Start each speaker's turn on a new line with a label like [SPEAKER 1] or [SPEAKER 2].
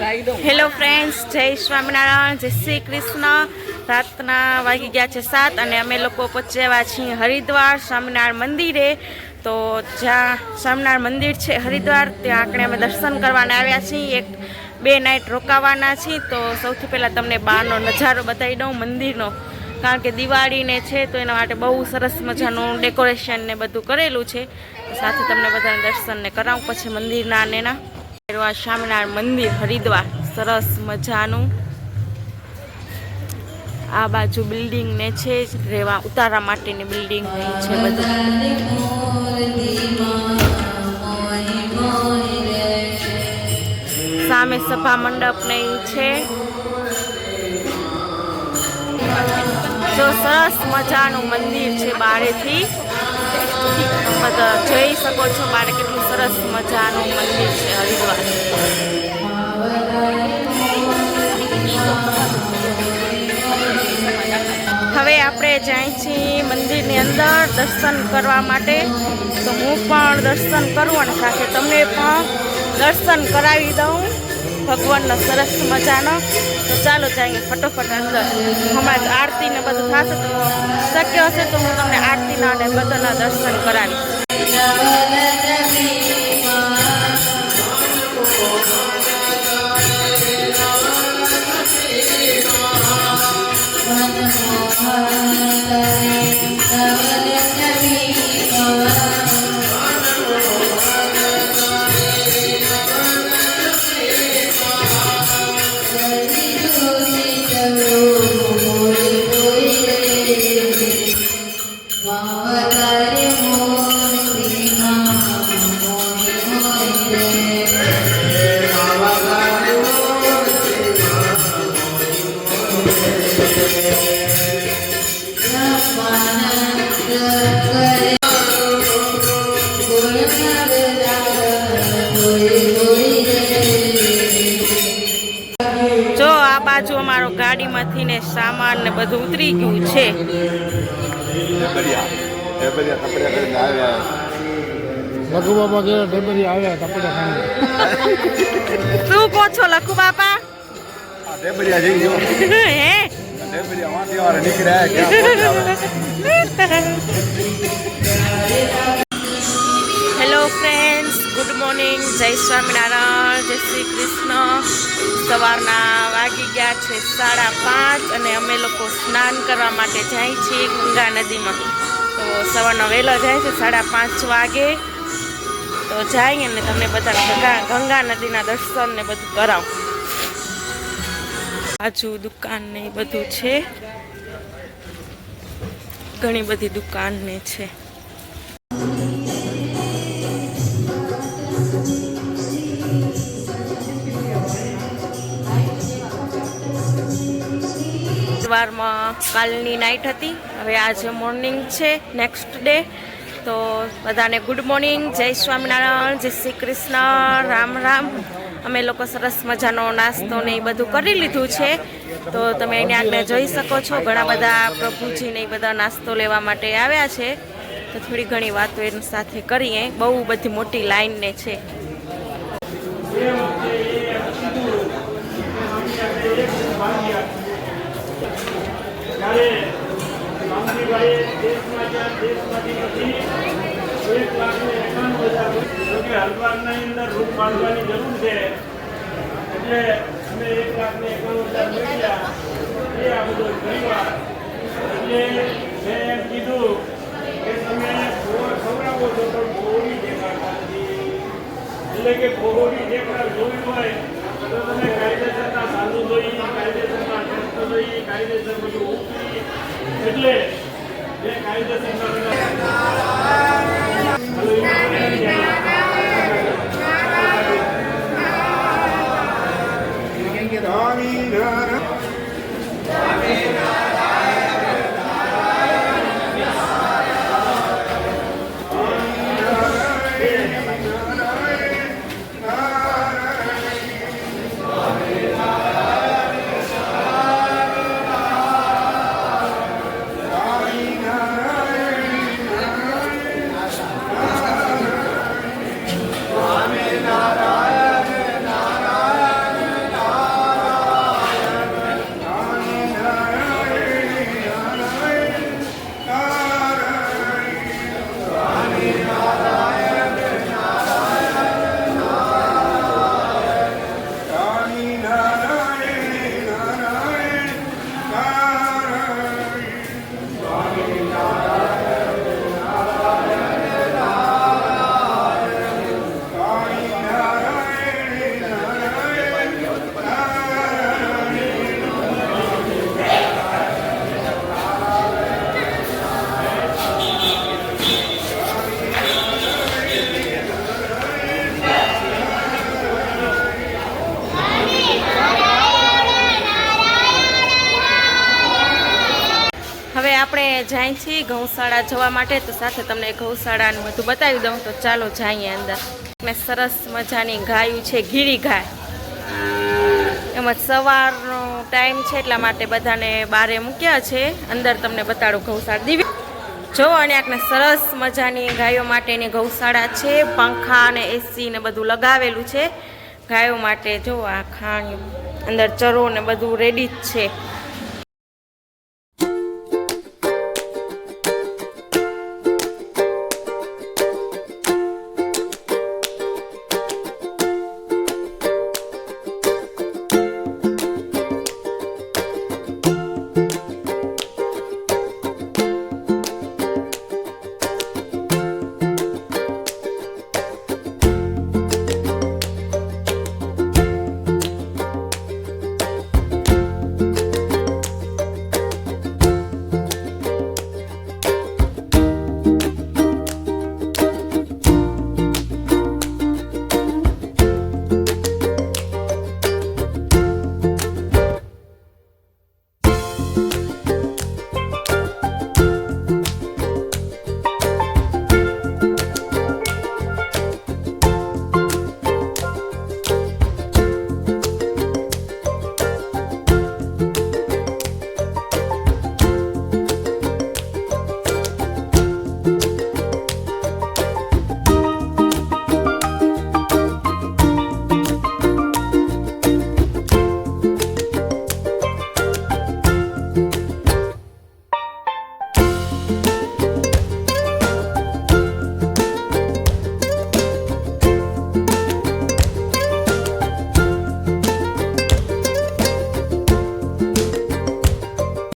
[SPEAKER 1] Hello friends જય સ્વામિનારાયણ જય શ્રી કૃષ્ણ રાતના વાગી ગયા છે સાત અને અમે લોકો પહોંચ્યા છીએ હરિદ્વાર સ્વામિનારાયણ મંદિરે. તો જ્યાં સ્વામિનારાયણ મંદિર છે હરિદ્વાર, ત્યાં આપણે અમે દર્શન કરવાના આવ્યા છીએ. એક, બે નાઇટ રોકાવાના છીએ. તો સૌથી પહેલાં તમને બહારનો નજારો બતાવી દઉં, મંદિરનો. કારણ કે દિવાળીને છે, તો એના માટે બહુ સરસ મજાનું ડેકોરેશન ને બધું કરેલું છે. સાથે તમને બધાને દર્શન ને કરાવું, પછી મંદિરના ને એના. આ સ્વામિનારાયણ મંદિર હરિદ્વાર. સરસ મજાનું. આ બાજુ બિલ્ડિંગ ને છે રેવા ઉતારા માટેની બિલ્ડિંગ છે સામે સભા મંડપ ને છે. જો સરસ મજાનું મંદિર છે બારેથી. જોઈ શકો છો બારે કેટલું સરસ મજાનું મંદિર છે હરિદ્વાર. હવે આપણે જાય છીએ મંદિરની અંદર દર્શન કરવા માટે, તો હું પણ દર્શન કરું અને સાથે તમને પણ દર્શન કરાવી દઉં. ભગવાનનો સરસ મજાનો. તો ચાલો જઈએ ફટોફટ અંદર. હમણાં આરતીને બધું થશે તો શક્ય હશે તો હું તમને આરતીના અને બધાના દર્શન કરાવીશ. જો અમારો ગાડીમાંથી ને સામાન ને બધું ઉતરી ગયું છે.
[SPEAKER 2] લખુ બાપા ગયા ઢેબરી આવ્યા. કપડા ખાઈને
[SPEAKER 1] શું કહો છો લખુ બાપા
[SPEAKER 3] આ ઢેબરિયા જઈ ગયો.
[SPEAKER 1] હે? હેલો ફ્રેન્ડ્સ ગુડ મોર્નિંગ જય સ્વામિનારાયણ જય શ્રી કૃષ્ણ સવારના વાગી ગયા છે સાડા પાંચ અને અમે લોકો સ્નાન કરવા માટે જાય છીએ ગંગા નદીમાં. તો સવારનો વહેલો જાય છે, સાડા પાંચ વાગે. તો જાય અને તમને બધા ગંગા નદીના દર્શન ને બધું કરાવ. બાજુ દુકાન ને બધું છે. ઘણી બધી દુકાન ને છે. સવારમાં કાલની નાઇટ હતી. હવે આજે મોર્નિંગ છે નેક્સ્ટ ડે તો બધાને ગુડ મોર્નિંગ જય સ્વામિનારાયણ, જય શ્રી કૃષ્ણ. રામ રામ. અમે લોકો સરસ મજાનો નાસ્તો ને એ બધું કરી લીધું છે. તો તમે એને આગળ જોઈ શકો છો, ઘણા બધા પ્રભુજીને એ બધા નાસ્તો લેવા માટે આવ્યા છે. તો થોડી ઘણી વાતો એની સાથે કરીએ. બહુ બધી મોટી લાઈન ને છે.
[SPEAKER 2] દેશમાં જોકે હરિદ્વારની અંદર રૂપ બાંધવાની જરૂર છે. એટલે અમે એક લાખ ને એકાણું હજાર મેળવ્યા એ આ બધો પરિવાર, એટલે મેં એમ કીધું કે તમે ગોળ ખવડાવો છો પણ ગોળી દેખાડતા એટલે કે ગોળી દેખાડ જોવી હોય તો તમે કાયદેસરના સાધુ જોઈ, કાયદેસરના ટેસ્ટ જોઈ, કાયદેસર બધું ઉપરી એટલે જે કાયદેસરના Amen. Amen.
[SPEAKER 1] Amen. જાય છીએ ગૌશાળા જવા માટે, તો સાથે તમને ગૌશાળાનું બધું બતાવી દઉં. તો ચાલો જઈએ અંદર. ને સરસ મજાની ગાયું છે, ગીરી ગાય. એમાં સવારનો ટાઈમ છે એટલા માટે બધાને બારે મૂક્યા છે. અંદર તમને બતાડું ગૌશાળા. દીવી જો અને આકને સરસ મજાની ગાયો માટેની ગૌશાળા છે. પંખા અને એસી ને બધું લગાવેલું છે. ગાયો માટે જો આ ખાણ અંદર ચરો ને બધું રેડી જ છે.